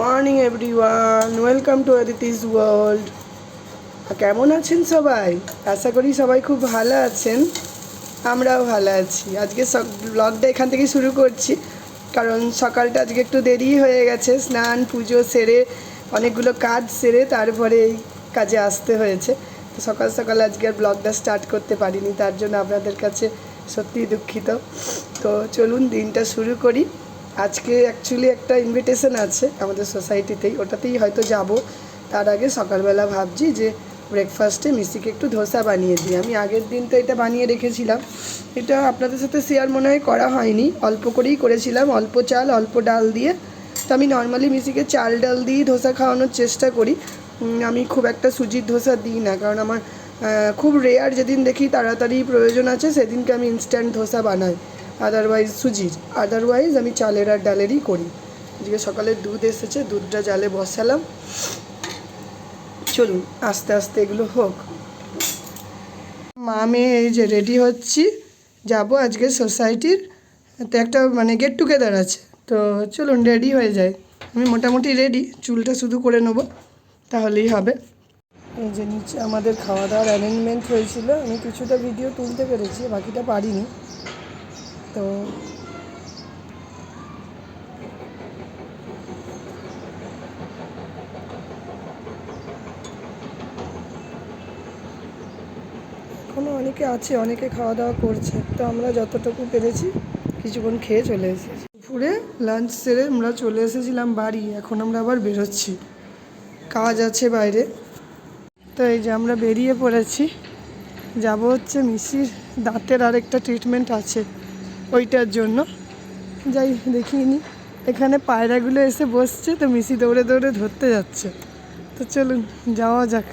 Morning everyone welcome to Aditi's world কেমন আছেন সবাই? আশা করি সবাই খুব ভালো আছেন। আমরাও ভালো আছি। আজকে সব ব্লগটা এখান থেকে শুরু করছি। কারণ সকালটা আজকে একটু দেরি হয়ে গেছে। স্নান, পুজো সেরে, অনেকগুলো কাজ সেরে তারপরে এই কাজে আসতে হয়েছে। তো সকাল সকাল আজকে আর ব্লগটা স্টার্ট করতে পারিনি। তার জন্য আপনাদের কাছে সত্যিই দুঃখিত। তো চলুন দিনটা শুরু করি। আজকে অ্যাকচুয়ালি একটা ইনভিটেশন আছে আমাদের সোসাইটিতেই ওটাতেই হয়তো যাব। তার আগে সকালবেলা ভাবছি যে ব্রেকফাস্টে মিষ্টিকে একটু ধোসা বানিয়ে দিই। আমি আগের দিন তো এটা বানিয়ে রেখেছিলাম। এটা আপনাদের সাথে শেয়ার মনে হয় করা হয়নি। অল্প করেই করেছিলাম। অল্প চাল, অল্প ডাল দিয়ে। তো আমি নর্মালি মিষ্টিকে চাল, ডাল দিয়েই ধোসা খাওয়ানোর চেষ্টা করি। আমি খুব একটা সুজির ধোসা দিই না। কারণ আমার খুব রেয়ার যেদিন দেখি তাড়াতাড়ি প্রয়োজন আছে, সেদিনকে আমি ইনস্ট্যান্ট ধোসা বানাই। আদারওয়াইজ সুজির। আদারওয়াইজ আমি চালের আর ডালেরই করি। আজকে সকালে দুধ এসেছে, দুধটা জালে বসালাম। চলুন, আস্তে আস্তে এগুলো হোক। মা মেয়ে এই যে রেডি হচ্ছি, যাব আজকে সোসাইটির। তো একটা মানে গেট টুগেদার আছে। তো চলুন রেডি হয়ে যায় আমি মোটামুটি রেডি চুলটা শুধু করে নেব, তাহলেই হবে। এই যে নিচে আমাদের খাওয়া দাওয়ার অ্যারেঞ্জমেন্ট হয়েছিল, আমি কিছুটা ভিডিও তুলতে পেরেছি, বাকিটা পারিনি। তো এখনও অনেকে আছে, অনেকে খাওয়া দাওয়া করছে। তো আমরা যতটুকু পেরেছি, কিছুক্ষণ খেয়ে চলে এসেছি। দুপুরে লাঞ্চ সেরে আমরা চলে এসেছিলাম বাড়ি, এখন আমরা আবার বেরোচ্ছি। কাজ আছে বাইরে। তো এই যে আমরা বেরিয়ে পড়েছি, যাব হচ্ছে মিসির দাঁতের আরেকটা ট্রিটমেন্ট আছে। ওইটার জন্য। যাই, দেখিয়ে নি। এখানে পায়রাগুলো এসে বসছে, তো মিসি দৌড়ে দৌড়ে ধরতে যাচ্ছে। তো চলুন, যাওয়া যাক।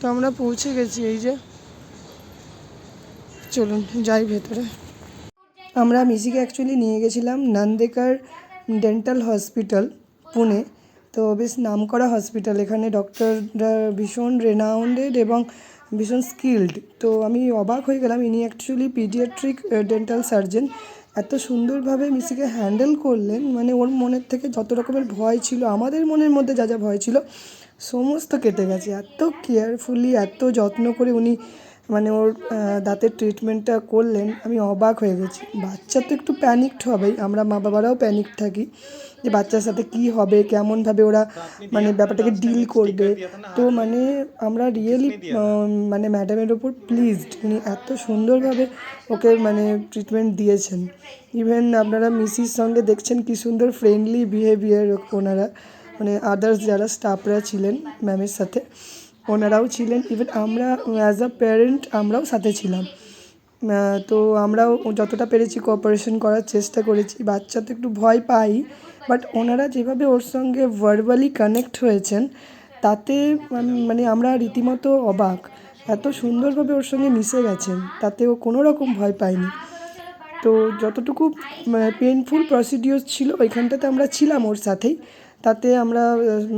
তো আমরা পৌঁছে গেছি, এই যে। চলুন, যাই ভেতরে। আমরা মিসিকে অ্যাকচুয়ালি নিয়ে গেছিলাম নান্দেকার ডেন্টাল হসপিটাল পুনে। তো বেশ নামকরা হসপিটাল এখানে ডক্টররা ভীষণ রেনাউন্ডেড এবং ভীষণ স্কিল্ড তো আমি অবাক হয়ে গেলাম, ইনি অ্যাকচুয়ালি পিডিয়াট্রিক ডেন্টাল সার্জন এত সুন্দরভাবে মিসিকে হ্যান্ডেল করলেন মানে ওর মনের থেকে যত রকমের ভয় ছিল, আমাদের মনের মধ্যে যা যা ভয় ছিল, সমস্ত কেটে গেছে। এত কেয়ারফুলি এত যত্ন করে উনি মানে ওর দাঁতের ট্রিটমেন্টটা করলেন, আমি অবাক হয়ে গেছি। বাচ্চা তো একটু প্যানিকড হবেই, আমরা মা বাবারাও প্যানিক থাকি যে বাচ্চার সাথে কি হবে কেমনভাবে ওরা মানে ব্যাপারটাকে ডিল করবে। তো মানে আমরা রিয়েলি মানে ম্যাডামের ওপর প্লিজড উনি এত সুন্দরভাবে ওকে মানে ট্রিটমেন্ট দিয়েছেন। ইভেন আপনারা মিসির সঙ্গে দেখছেন কি সুন্দর ফ্রেন্ডলি বিহেভিয়ার ওনারা মানে আদার্স যারা স্টাফরা ছিলেন ম্যামের সাথে। ওনারাও ছিলেন ইভেন আমরা অ্যাজ আ প্যারেন্ট আমরাও সাথে ছিলাম। তো আমরাও যতটা পেরেছি কোঅপারেশন করার চেষ্টা করেছি। বাচ্চা তো একটু ভয় পাই বাট ওনারা যেভাবে ওর সঙ্গে ভার্বালি কানেক্ট হয়েছেন, তাতে মানে আমরা রীতিমতো অবাক। এত সুন্দরভাবে ওর সঙ্গে মিশে গেছেন, তাতে ও কোনো রকম ভয় পায়নি। তো যতটুকু পেনফুল প্রসিডিওর ছিল, ওইখানটাতে আমরা ছিলাম ওর সাথেই। তাতে আমরা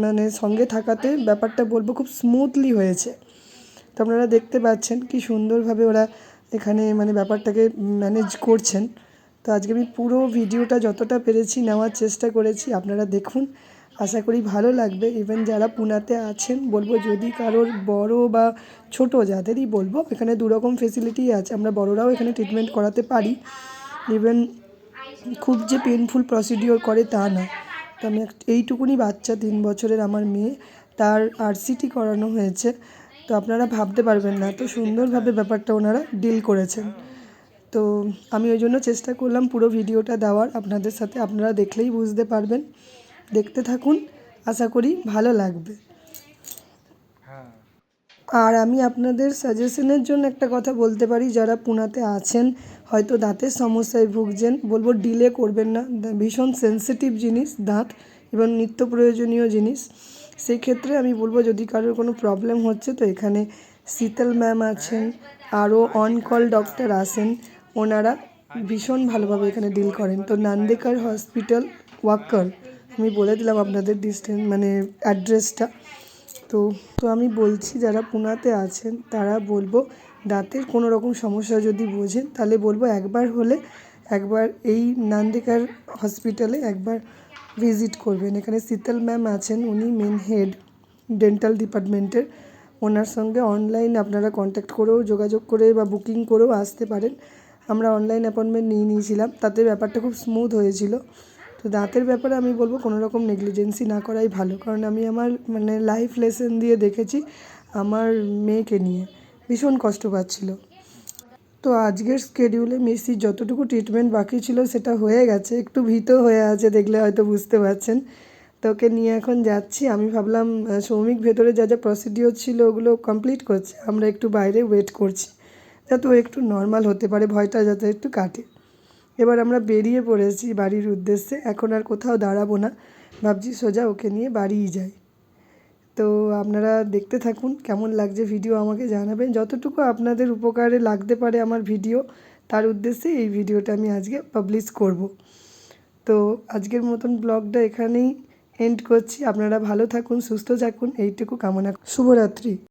মানে সঙ্গে থাকাতে ব্যাপারটা বলব খুব স্মুথলি হয়েছে। তো আপনারা দেখতে পাচ্ছেন কি সুন্দরভাবে ওরা এখানে মানে ব্যাপারটাকে ম্যানেজ করছেন। তো আজকে আমি পুরো ভিডিওটা যতটা পেরেছি নেওয়ার চেষ্টা করেছি, আপনারা দেখুন। আশা করি ভালো লাগবে। ইভেন যারা পুনাতে আছেন, বলব যদি কারোর বড় বা ছোট, যাদেরই বলব, এখানে দুরকম ফেসিলিটি আছে, আমরা বড়রাও এখানে ট্রিটমেন্ট করাতে পারি। ইভেন খুব যে পেনফুল প্রসিডিওর করে তা না তো আমি এইটুকুনি বাচ্চা, তিন বছরের আমার মেয়ে, তার আরসিটি করানো হয়েছে। তো আপনারা ভাবতে পারবেন না তো সুন্দরভাবে ব্যাপারটা ওনারা ডিল করেছেন। তো আমি ওই জন্য চেষ্টা করলাম পুরো ভিডিওটা দেওয়ার, আপনাদের সাথে আপনারা দেখলেই বুঝতে পারবেন। দেখতে থাকুন, আশা করি ভালো লাগবে। আর আমি আপনাদের সাজেশনের জন্য একটা কথা বলতে পারি, যারা পুনাতে আছেন, হয়তো দাঁতের সমস্যায় ভুগছেন, বলব ডিলে করবেন না। ভীষণ সেনসিটিভ জিনিস দাঁত, এবং নিত্য প্রয়োজনীয় জিনিস। সেই ক্ষেত্রে আমি বলব, যদি কারোর কোনো প্রবলেম হচ্ছে, তো এখানে শীতল ম্যাম আছেন, আরও অন কল ডক্টর আসেন ওনারা ভীষণ ভালোভাবে এখানে ডিল করেন। তো নান্দেকার হসপিটাল ওয়াক্কার আমি বলে দিলাম আপনাদের ডিস্টেন্স মানে অ্যাড্রেসটা তো তো আমি বলছি যারা পুনাতে আছেন, তারা বলব দাঁতের কোনো রকম সমস্যা যদি বোঝেন, তাহলে বলব একবার হলে একবার এই নান্দিকার হসপিটালে একবার ভিজিট করবেন। এখানে শীতল ম্যাম আছেন, উনি মেন হেড ডেন্টাল ডিপার্টমেন্টের ওনার সঙ্গে অনলাইন আপনারা কন্ট্যাক্ট করেও যোগাযোগ করে বা বুকিং করেও আসতে পারেন। আমরা অনলাইন অ্যাপয়েন্টমেন্ট নিয়ে নিয়েছিলাম, তাতে ব্যাপারটা খুব স্মুথ হয়েছিল। তো দাঁতের ব্যাপারে আমি বলব কোনো রকম নেগলিজেন্সি না করাই ভালো। কারণ আমি আমার মানে লাইফ লেসেন দিয়ে দেখেছি আমার মেয়েকে নিয়ে। ভীষণ কষ্ট পাচ্ছিল। তো আজকের স্কেডিউলে মেসির যতটুকু ট্রিটমেন্ট বাকি ছিল সেটা হয়ে গেছে। একটু ভীত হয়ে আছে দেখলে হয়তো বুঝতে পারছেন। তো ওকে নিয়ে এখন যাচ্ছি। আমি ভাবলাম সৌমিক ভেতরে যা যা প্রসিডিওর ছিল ওগুলো কমপ্লিট করছে। আমরা একটু বাইরে ওয়েট করছি। যাতে ও একটু নর্মাল হতে পারে, ভয়টা যাতে একটু কাটে। এবার আমরা বেরিয়ে পড়েছি বাড়ির উদ্দেশ্যে। এখন আর কোথাও দাঁড়াবো না। ভাবছি সোজা ওকে নিয়ে বাড়িই যাই। তো আপনারা দেখতে থাকুন, কেমন লাগছে ভিডিও আমাকে জানাবেন। যতটুকু আপনাদের উপকারে লাগতে পারে আমার ভিডিও, তার উদ্দেশ্যে এই ভিডিওটা আমি আজকে পাবলিশ করব। তো আজকের মতন ব্লগটা এখানেই এন্ড করছি। আপনারা ভালো থাকুন, সুস্থ থাকুন, এইটুকু কামনা। শুভরাত্রি।